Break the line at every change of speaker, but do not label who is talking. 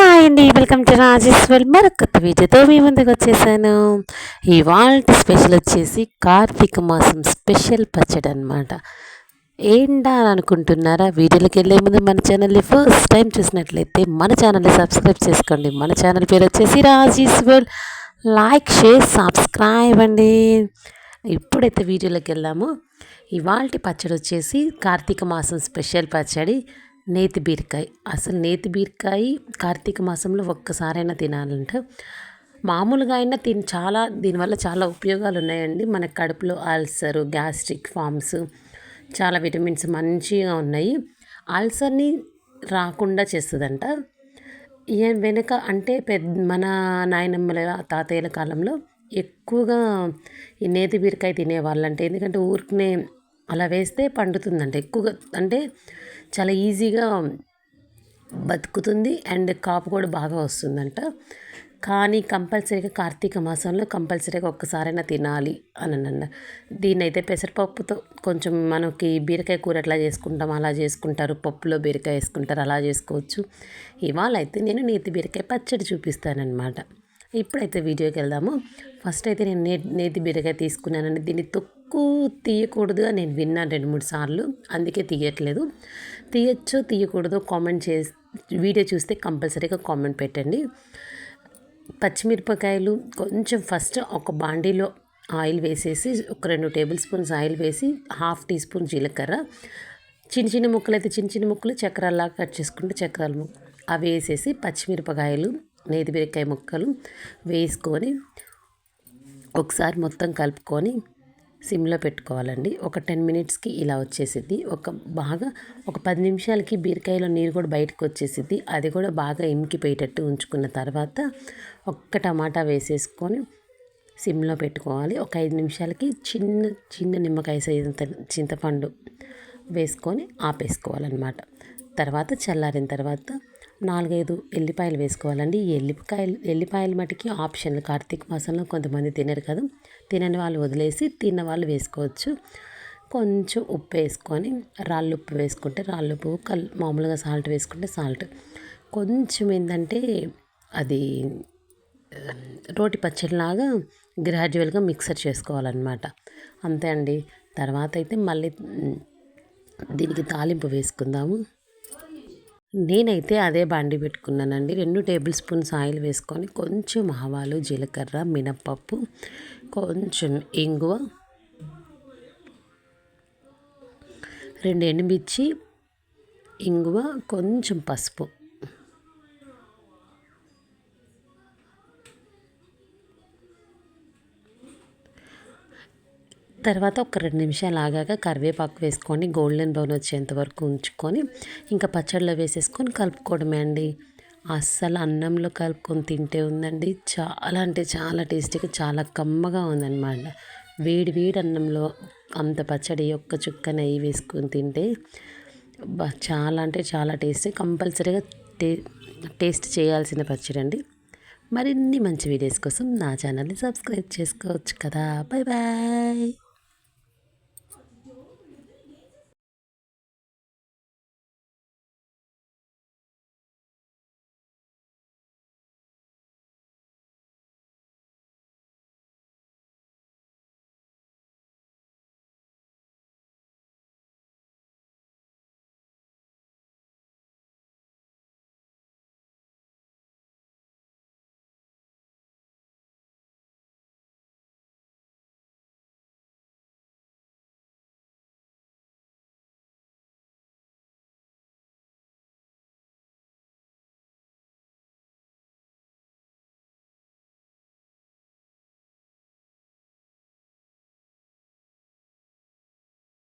Hi అండి welcome to Rajeshwar మరొక కొత్త వీడియోతో మీ ముందుకు వచ్చేసాను. ఇవాళ స్పెషల్ వచ్చేసి కార్తీక మాసం స్పెషల్ పచ్చడి అనమాట ఏంటా అని అనుకుంటున్నారా వీడియోలోకి వెళ్ళే ముందు మన ఛానల్ని ఫస్ట్ టైం చూసినట్లయితే మన ఛానల్ని సబ్స్క్రైబ్ చేసుకోండి. మన ఛానల్ పేరు వచ్చేసి రాజేశ్వర్ లైక్ షేర్ సబ్స్క్రైబ్ అండి. ఇప్పుడైతే వీడియోలోకి వెళ్ళాము ఇవాళ పచ్చడి వచ్చేసి కార్తీక మాసం స్పెషల్ పచ్చడి. నేతి బీరకాయ. అసలు నేతి బీరకాయ కార్తీక మాసంలో ఒక్కసారైనా తినాలంట మామూలుగా అయినా తిని చాలా దీనివల్ల చాలా ఉపయోగాలు ఉన్నాయండి మన కడుపులో అల్సర్ గ్యాస్ట్రిక్ ఫామ్స్ చాలా విటమిన్స్ మంచిగా ఉన్నాయి. అల్సర్ని రాకుండా చేస్తుందంట. వెనుక అంటే పెద్ద మన నాయనమ్మల తాతయ్యల కాలంలో ఎక్కువగా ఈ నేతి బీరకాయ తినేవాళ్ళంటే ఎందుకంటే ఊరికనే అలా వేస్తే పండుతుందంట. ఎక్కువగా అంటే చాలా ఈజీగా బతుకుతుంది అండ్ కాపు కూడా బాగా వస్తుందంట. కానీ కంపల్సరీగా కార్తీక మాసంలో కంపల్సరీగా ఒక్కసారైనా తినాలి అని అన్న దీన్ని అయితే పెసరపప్పుతో కొంచెం మనకి బీరకాయ కూర ఎట్లా చేసుకుంటాం అలా చేసుకుంటారు. పప్పులో బీరకాయ వేసుకుంటారు అలా చేసుకోవచ్చు. ఇవాళ అయితే నేను నేతి బీరకాయ పచ్చడి చూపిస్తానమాట ఇప్పుడైతే వీడియోకి వెళ్దాము. ఫస్ట్ అయితే నేను నే నేతి బీరకాయ తీసుకున్నానండి. దీన్ని తొక్కు తీయకూడదు అని నేను విన్నాను రెండు మూడు సార్లు. అందుకే తీయట్లేదు. తీయచ్చు తీయకూడదో కామెంట్ చే వీడియో చూస్తే కంపల్సరీగా కామెంట్ పెట్టండి. పచ్చిమిరపకాయలు కొంచెం ఫస్ట్ ఒక బాండీలో ఆయిల్ వేసేసి ఒక రెండు టేబుల్ స్పూన్స్ ఆయిల్ వేసి హాఫ్ టీ స్పూన్ జీలకర్ర. చిన్న చిన్న ముక్కలు అయితే చిన్న చిన్న ముక్కలు చక్రాల్లాగా కట్ చేసుకుంటే చక్రాలు అవి వేసేసి పచ్చిమిరపకాయలు నేతి బీరకాయ ముక్కలు వేసుకొని ఒకసారి మొత్తం కలుపుకొని సిమ్లో పెట్టుకోవాలండి. ఒక టెన్ మినిట్స్కి ఇలా వచ్చేసిద్ది. ఒక బాగా ఒక పది నిమిషాలకి బీరకాయలో నీరు కూడా బయటకు వచ్చేసిద్ది. అది కూడా బాగా ఇంకిపోయేటట్టు ఉంచుకున్న తర్వాత ఒక్క టమాటా వేసేసుకొని సిమ్లో పెట్టుకోవాలి. ఒక ఐదు నిమిషాలకి చిన్న చిన్న నిమ్మకాయ సైజు చింతపండు వేసుకొని ఆపేసుకోవాలన్నమాట. తర్వాత చల్లారిన తర్వాత నాలుగైదు ఎల్లిపాయలు వేసుకోవాలండి. ఈ ఎల్లిపాయలు ఎల్లిపాయలు మటుకి ఆప్షన్ కార్తీక మాసంలో కొంతమంది తినరు కదా. తినని వాళ్ళు వదిలేసి తిన్న వాళ్ళు వేసుకోవచ్చు. కొంచెం ఉప్పు వేసుకొని రాళ్ళు ఉప్పు వేసుకుంటే రాళ్ళు ఉప్పు కల్ మామూలుగా సాల్ట్ వేసుకుంటే సాల్ట్. కొంచెం ఏంటంటే అది రోటి పచ్చడిలాగా గ్రాడ్యువల్గా మిక్సర్ చేసుకోవాలన్నమాట. అంతే అండి. తర్వాత అయితే మళ్ళీ దీనికి తాలింపు వేసుకుందాము. నేనైతే అదే బాండి పెట్టుకున్నానండి. రెండు టేబుల్ స్పూన్స్ ఆయిల్ వేసుకొని కొంచెం ఆవాలు జీలకర్ర మినప్పప్పు కొంచెం ఇంగువ రెండు ఎండుమిర్చి ఇంగువ కొంచెం పసుపు. తర్వాత ఒక రెండు నిమిషాలు ఆగాక కరివేపాకు వేసుకొని గోల్డెన్ బ్రౌన్ వచ్చేంత వరకు ఉంచుకొని ఇంకా పచ్చడిలో వేసేసుకొని కలుపుకోవడమే అండి. అస్సలు అన్నంలో కలుపుకొని తింటే ఉందండి. చాలా అంటే చాలా టేస్టీగా చాలా కమ్మగా ఉందన్నమాట. వేడి వేడి అన్నంలో అంత పచ్చడి ఒక్క చుక్క నెయ్యి వేసుకొని తింటే చాలా అంటే చాలా టేస్టీ. కంపల్సరీగా టే టేస్ట్ చేయాల్సిన పచ్చడి అండి. మరిన్ని మంచి వీడియోస్ కోసం నా ఛానల్ని సబ్స్క్రైబ్ చేసుకోవచ్చు కదా. Bye bye.